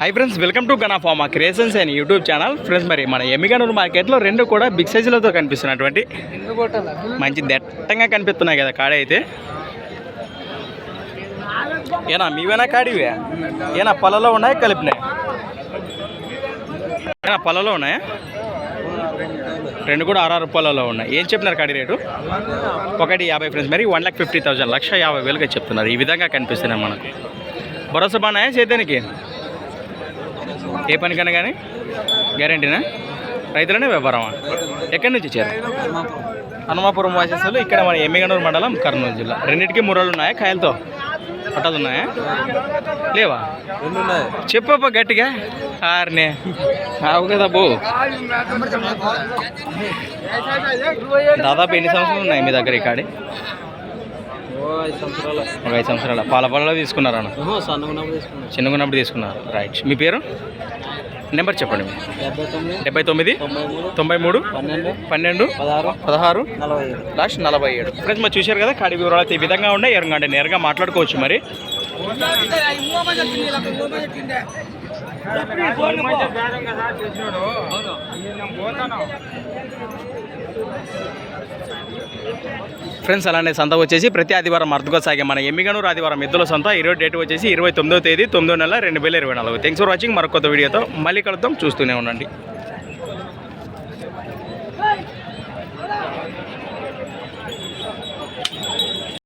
Hi friends welcome to Gana pharma creations and YouTube channel friends మరి మన ఎమ్మిగనూరు మార్కెట్లో రెండు కూడా బిగ్ సైజులతో కనిపిస్తున్నటువంటి మంచి దట్టంగా కనిపిస్తున్నాయి కదా కాడ అయితే. ఏనా మీవేనా కాడివే? ఏనా పొలలో ఉన్నాయి కలిపినాయి? ఏనా పొలలో ఉన్నాయా? రెండు కూడా ఆరు రూపాయలలో ఉన్నాయి. ఏం చెప్పినారు కాడి రేటు? ఒకటి యాభై ఫ్రెండ్స్. మరి వన్ లాక్ ఫిఫ్టీ థౌసండ్ లక్ష యాభై వేలుగా చెప్తున్నారు. ఈ విధంగా కనిపిస్తున్నాయి మనకు. భరోసా బాగున్నాయా చేద్దానికి? ఏ పనికైనా కానీ? గ్యారంటీనా? రైతులనే వ్యాపారమా? ఎక్కడి నుంచి ఇచ్చారు హనుమాపురం వాసేసాలు ఇక్కడ మన ఎమ్మిగనూరు మండలం కర్నూలు జిల్లా. రెండింటికి ముర్రలు ఉన్నాయా కాయలతో? పట్టదు ఉన్నాయా? లేవా? చెప్పప్ప గట్టిగా. ఆరునే ఆవు కదా బో దాదాపు ఎన్ని సంవత్సరాలు ఉన్నాయి మీ దగ్గర ఈ కాడి ఒక ఐదు సంవత్సరాల పాల పళ్ళలో తీసుకున్నారా చిన్నగున్నప్పుడు తీసుకున్నారు రైట్ మీ పేరు నెంబర్ చెప్పండి. డెబ్బై తొమ్మిది తొంభై మూడు పన్నెండు పదహారు లాస్ట్ నలభై ఏడు ఫ్రెండ్స్ మరి చూశారు కదా కాడి వివరాలు అయితే ఈ విధంగా ఉన్నాయి. ఎరంగంటే నేరుగా మాట్లాడుకోవచ్చు మరి. ఫ్రెండ్స్ అలానే సంత వచ్చేసి ప్రతి ఆదివారం అర్థగా సాగే మన ఎమ్మిగనూరు ఆదివారం ఇద్దరు సంత. ఈరోజు డేట్ వచ్చేసి ఇరవై తొమ్మిదో తేదీ తొమ్మిదో నెల రెండు వేల ఇరవై నాలుగు. థ్యాంక్స్ ఫర్ వాచింగ్ మరొక వీడియోతో మళ్ళీ కలుద్దాం. చూస్తూనే ఉండండి.